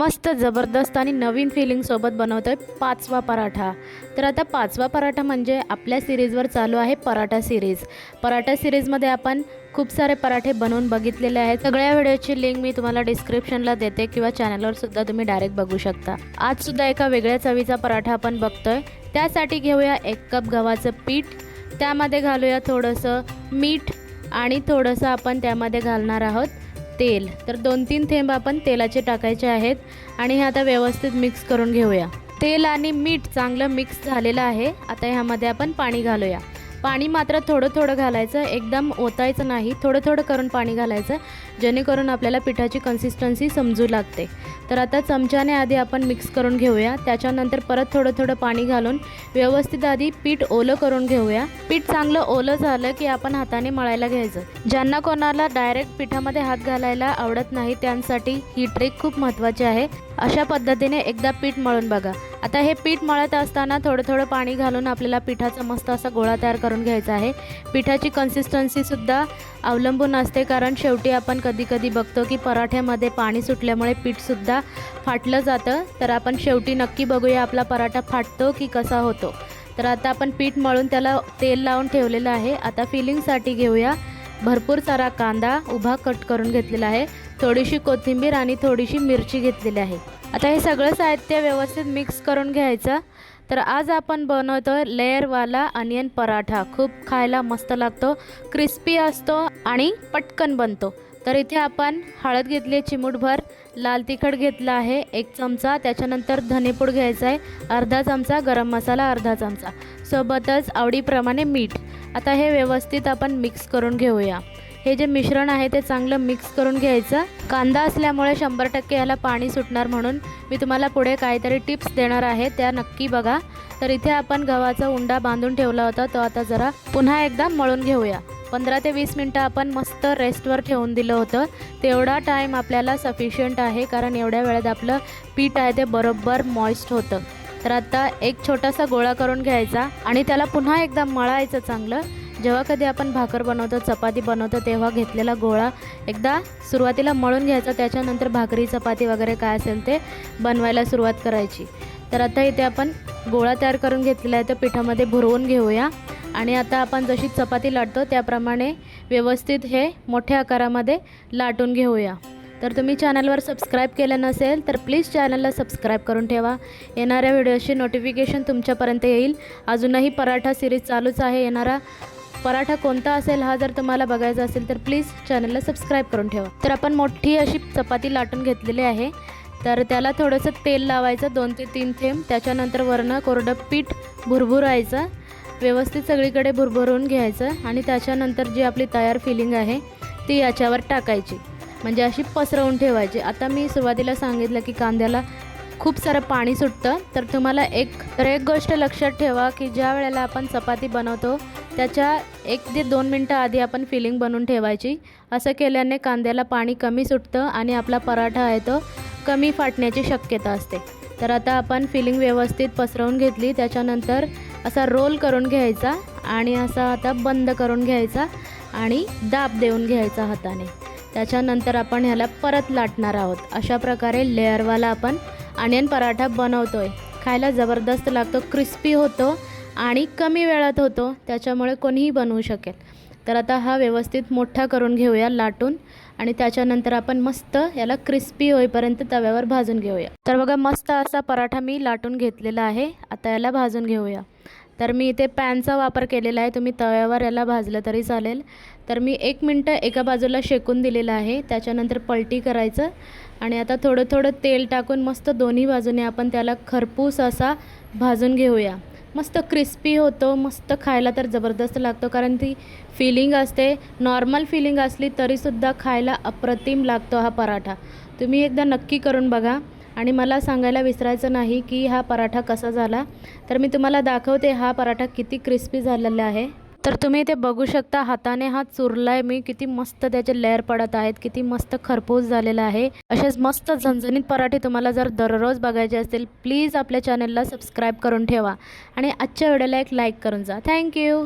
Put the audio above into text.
मस्त जबरदस्त आणि नवीन फिलिंगसोबत बनवतो आहे पाचवा पराठा. तर आता पाचवा पराठा म्हणजे आपल्या सिरीजवर चालू आहे पराठा सिरीज पराठा सिरीजमध्ये आपण खूप सारे पराठे बनवून बघितलेले आहेत. सगळ्या व्हिडिओची लिंक मी तुम्हाला डिस्क्रिप्शनला देते किंवा चॅनलवर सुद्धा तुम्ही डायरेक्ट बघू शकता. आज सुद्धा एका वेगळ्या चवीचा पराठा आपण बघतोय. त्यासाठी घेऊया एक कप गव्हाचं पीठ. त्यामध्ये घालूया थोडंसं मीठ आणि थोडंसं आपण त्यामध्ये घालणार आहोत. तेल. तर दोन तीन थेंब आपण तेलाचे टाकायचे आहेत आणि हे आता व्यवस्थित मिक्स करून घेऊया. तेल आणि मीठ चांगलं मिक्स झालेलं आहे. आता ह्यामध्ये आपण पाणी घालूया. पाणी मात्र थोडं थोडं घालायचं. एकदम ओतायचं नाही. थोडं थोडं करून पाणी घालायचं. जेणेकरून आपल्याला पिठाची कन्सिस्टन्सी समजू लागते. तर आता चमच्याने आधी आपण मिक्स करून घेऊया. त्याच्यानंतर परत थोडं थोडं पाणी घालून व्यवस्थित आधी पीठ ओलं करून घेऊया. पीठ चांगलं ओलं झालं की आपण हाताने मळायला घ्यायचं. ज्यांना कोणाला डायरेक्ट पिठामध्ये हात घालायला आवडत नाही त्यांसाठी ही ट्रिक खूप महत्त्वाची आहे. अशा पद्धतीने एकदा पीठ मळून बघा. आता हे पीठ मळत असताना थोडं थोडं पाणी घालून आपल्याला पिठाचा मस्त असा गोळा तयार करून घ्यायचा आहे. पिठाची कन्सिस्टन्सीसुद्धा अवलंबून असते कारण शेवटी आपण कधी कधी बघतो की पराठ्यामध्ये पाणी सुटल्यामुळे पीठसुद्धा फाटलं जातं. तर आपण शेवटी नक्की बघूया आपला पराठा फाटतो की कसा होतो. तर आता आपण पीठ मळून त्याला तेल लावून ठेवलेलं आहे. आता फिलिंगसाठी घेऊया. भरपूर सारा कांदा उभा कट करून घेतलेला आहे. थोडीशी कोथिंबीर आणि थोडीशी मिरची घेतलेली आहे. आता हे सगळं साहित्य व्यवस्थित मिक्स करून घ्यायचं. तर आज आपण बनवतो लेअरवाला अनियन पराठा. खूप खायला मस्त लागतो क्रिस्पी असतो आणि पटकन बनतो. तर इथे आपण हळद घेतली आहे चिमूटभर. लाल तिखट घेतला आहे एक चमचा. त्याच्यानंतर धनेपूड घ्यायचा आहे अर्धा चमचा. गरम मसाला अर्धा चमचा. सोबतच आवडीप्रमाणे मीठ. आता हे व्यवस्थित आपण मिक्स करून घेऊया. हे जे मिश्रण आहे ते चांगलं मिक्स करून घ्यायचं. कांदा असल्यामुळे शंभर टक्के ह्याला पाणी सुटणार म्हणून मी तुम्हाला पुढे काहीतरी टिप्स देणार आहे त्या नक्की बघा. तर इथे आपण गव्हाचा उंडा बांधून ठेवला होता तो आता जरा पुन्हा एकदा मळून घेऊया. पंधरा ते वीस मिनटं आपण मस्त रेस्टवर ठेवून दिलं होतं. तेवढा टाईम आपल्याला सफिशियंट आहे कारण एवढ्या वेळात आपलं पीठ आहे ते बरोबर मॉइस्ट होतं. तर आता एक छोटासा गोळा करून घ्यायचा आणि त्याला पुन्हा एकदा मळायचं चांगलं. जेव्हा कधी आपण भाकर बनवतो चपाती बनवतो तेव्हा घेतलेला गोळा एकदा सुरुवातीला मळून घ्यायचा त्याच्यानंतर भाकरी चपाती वगैरे काय असेल ते बनवायला सुरुवात करायची. तर आता इथे आपण गोळा तयार करून घेतलेला आहे तो पिठामध्ये भरवून घेऊया. आणि आता आपण जशी चपाती लाटतो त्याप्रमाणे व्यवस्थित हे मोठ्या आकारामध्ये लाटून घेऊया. तर तुम्ही चॅनलवर सबस्क्राईब केलं नसेल तर प्लीज चॅनलला सबस्क्राईब करून ठेवा. येणाऱ्या व्हिडिओची नोटिफिकेशन तुमच्यापर्यंत येईल. अजूनही पराठा सिरीज चालूच आहे येणारा पराठा कोणता असेल हा जर तुम्हाला बघायचा असेल तर प्लीज चॅनलला सबस्क्राईब करून ठेवा. तर आपण मोठी अशी चपाती लाटून घेतलेली आहे. तर त्याला थोडंसं तेल लावायचं दोन ते तीन थेंब. त्याच्यानंतर वरनं कोरडं पीठ भुरभुरायचं. व्यवस्थित सगळीकडे भुरभरून घ्यायचं आणि त्याच्यानंतर जी आपली तयार फिलिंग आहे ती याच्यावर टाकायची. म्हणजे अशी पसरवून ठेवायची. आता मी सुरुवातीला सांगितलं की कांद्याला खूप सारं पाणी सुटतं तर तुम्हाला एक तर एक गोष्ट लक्षात ठेवा की ज्या वेळेला आपण चपाती बनवतो त्याच्या एक ते दोन मिनटं आधी आपण फिलिंग बनवून ठेवायची. असं केल्याने कांद्याला पाणी कमी सुटतं आणि आपला पराठा आहे तो कमी फाटण्याची शक्यता असते. तर आता आपण फिलिंग व्यवस्थित पसरवून घेतली त्याच्यानंतर असा रोल करून घ्यायचा आणि असा आता बंद करून घ्यायचा आणि दाब देऊन घ्यायचा हाताने. त्याच्यानंतर आपण ह्याला परत लाटणार आहोत. अशा प्रकारे लेअरवाला आपण अनियन पराठा बनवतोय. खायला जबरदस्त लागतो क्रिस्पी होतो आणि कमी वेळात होतो त्याच्यामुळे कोणीही बनवू शकेल. तर आता हा व्यवस्थित मोठा करून घेऊया लाटून आणि त्याच्यानंतर आपण मस्त याला क्रिस्पी होईपर्यंत तव्यावर भाजून घेऊया. तर बघा मस्त असा पराठा मी लाटून घेतलेला आहे. आता याला भाजून घेऊया. तर मी इथे पॅनचा वापर केलेला आहे. तुम्ही तव्यावर याला भाजलं तरी चालेल. तर मी एक मिनटं एका बाजूला शेकून दिलेलं आहे त्याच्यानंतर पलटी करायचं आणि आता थोडं थोडं तेल टाकून मस्त दोन्ही बाजूने आपण त्याला खरपूस असा भाजून घेऊया. मस्त क्रिस्पी होतो मस्त खायला तर जबरदस्त लागतो कारण ती फिलिंग असते. नॉर्मल फिलिंग असली तरीसुद्धा खायला अप्रतिम लागतो हा पराठा. तुम्ही एकदा नक्की करून बघा. आणि मला सांगायला विसरायचं नाही की हा पराठा कसा झाला. तर मी तुम्हाला दाखवते हा पराठा किती क्रिस्पी झालेला आहे. तर तुम्ही ते बघू शकता हाताने हा चुरला आहे मी किती मस्त त्याचे लेअर पडत आहेत किती मस्त खरपूस झालेला आहे. असेच मस्त झणझणीत पराठे तुम्हाला जर दररोज बघायचे असतील प्लीज आपल्या चॅनलला सबस्क्राईब करून ठेवा. आणि आजच्या व्हिडिओला एक लाईक करून जा. थँक्यू